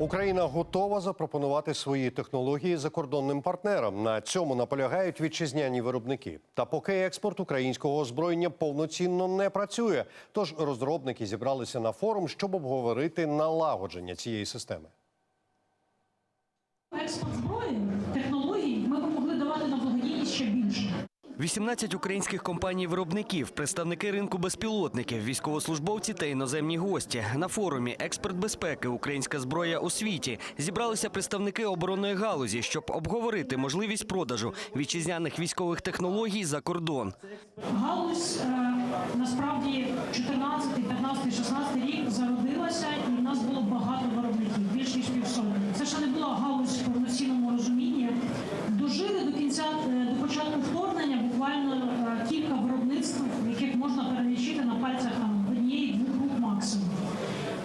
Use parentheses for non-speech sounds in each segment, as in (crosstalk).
Україна готова запропонувати свої технології закордонним партнерам. На цьому наполягають вітчизняні виробники. Та поки експорт українського озброєння повноцінно не працює. Тож розробники зібралися на форум, щоб обговорити налагодження цієї системи. Експорт зброї, технологій ми б могли давати на благодійність ще більше. 18 українських компаній-виробників, представники ринку безпілотників, військовослужбовці та іноземні гості. На форумі Експерт безпеки Українська зброя у світі зібралися представники оборонної галузі, щоб обговорити можливість продажу вітчизняних військових технологій за кордон. Галузь е, насправді 14, 15, 16 рік зародилася, і в нас було багато виробників, більш ніж півсотні. Це ще не була галузь в повноцінному розумінні. Дожили до кінця е, до початку вторгнення буквально е, кілька виробництв, яких можна перелічити на пальцях там однієї двох рук максимум.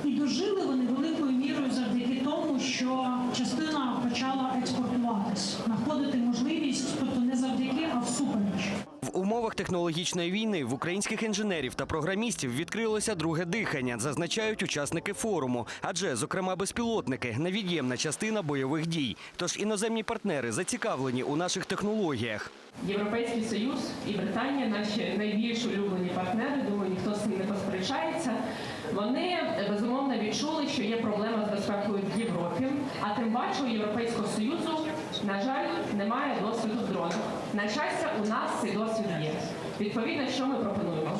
І дожили вони великою мірою завдяки тому, що частина почала експортуватись, знаходити можливість, тобто не завдяки, а всупереч. В умовах технологічної війни в українських інженерів та програмістів відкрилося друге дихання, зазначають учасники форуму. Адже, зокрема, безпілотники невід'ємна частина бойових дій. Тож іноземні партнери зацікавлені у наших технологіях. Європейський Союз і Британія, наші найбільш улюблені партнери, думаю, ніхто з цим не посперечається. Вони безумовно відчули, що є проблема з безпекою в Європі. А тим паче у Європейського Союзу, на жаль, немає досвіду в дронах. На щастя, у нас цей досвід є. Відповідно, що ми пропонуємо?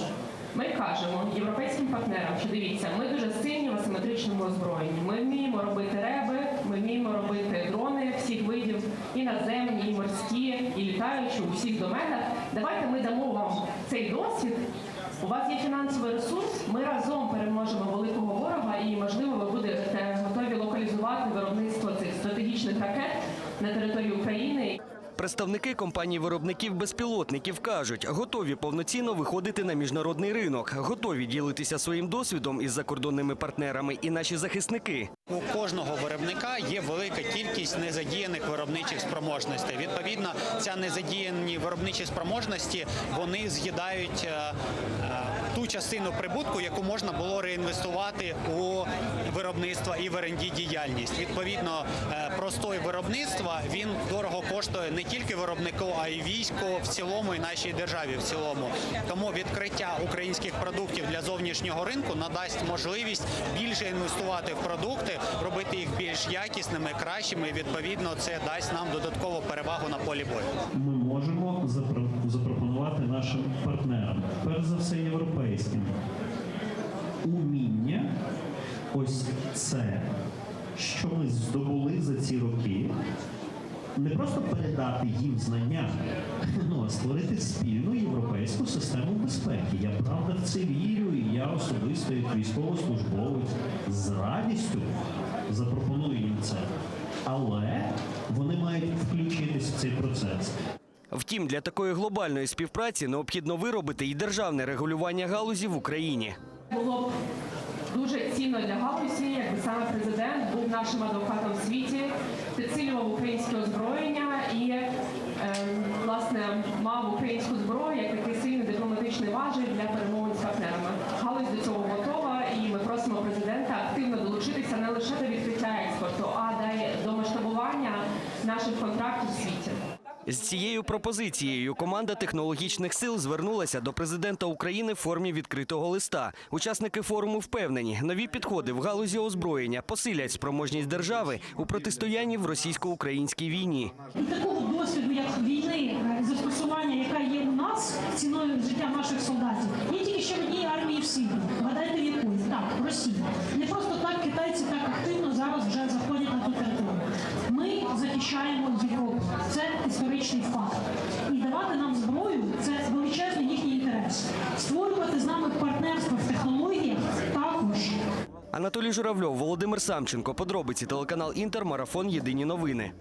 Ми кажемо європейським партнерам, що дивіться, ми дуже сильні в асиметричному озброєнні. Ми вміємо робити реби, ми вміємо робити дрони всіх видів, і наземні, і морські, і літаючі у всіх доменах. Давайте ми дамо вам цей досвід. У вас є фінансовий ресурс. Ми разом переможемо великого ворога, і можливо ви будете готові локалізувати виробництво цих стратегічних ракет на території України. Представники компаній виробників безпілотників кажуть, готові повноцінно виходити на міжнародний ринок, готові ділитися своїм досвідом із закордонними партнерами і наші захисники. У кожного виробника є велика кількість незадіяних виробничих спроможностей. Відповідно, ця незадіяні виробничі спроможності вони з'їдають е, е, ту частину прибутку, яку можна було реінвестувати у виробництво і в R&D діяльність. Відповідно, е, простой виробництва він дорого коштує не тільки виробнику, а й війську в цілому і нашій державі в цілому. Тому відкриття українських продуктів для зовнішнього ринку надасть можливість більше інвестувати в продукти, робити їх більш якісними, кращими. І, відповідно, це дасть нам додаткову перевагу на полі бою. ми можемо запро- запропонувати нашим партнерам, перш за все європейським, уміння ось це, що ми здобули за ці роки. Не просто передати їм знання, (laughs) ну а створити спільну європейську систему безпеки. Я правда в це вірю, і я особисто, як військовослужбовець, з радістю запропоную їм це. Але вони мають включитись в цей процес. Втім, для такої глобальної співпраці необхідно виробити і державне регулювання галузі в Україні. Було б дуже цінно для галузі, якби саме президент був нашим адвокатом в світі, підсилював українське озброєння і ем, власне мав українську зброю як такий сильний дипломатичний важіль для перемовин з партнерами. Галузь до цього готова, і ми просимо президента активно долучитися не лише до відкриття експорту, а й до масштабування наших контрактів в світі. З цією пропозицією команда технологічних сил звернулася до президента України в формі відкритого листа. Учасники форуму впевнені, нові підходи в галузі озброєння посилять спроможність держави у протистоянні в російсько-українській війні. Такого досвіду, як війни, застосування, яка є у нас ціною життя наших солдатів, є тільки ще в одній армії в світі. Вгадайте, в якої? Так, в Росії. Не просто так китайці так активно зараз вже заходять на ту територію. Захищаємо Європу. Це історичний факт. І давати нам зброю це величезний їхній інтерес. Створювати з нами партнерство в технологіях також. Анатолій Журавльов, Володимир Самченко. Подробиці телеканал Інтер. Марафон. Єдині новини.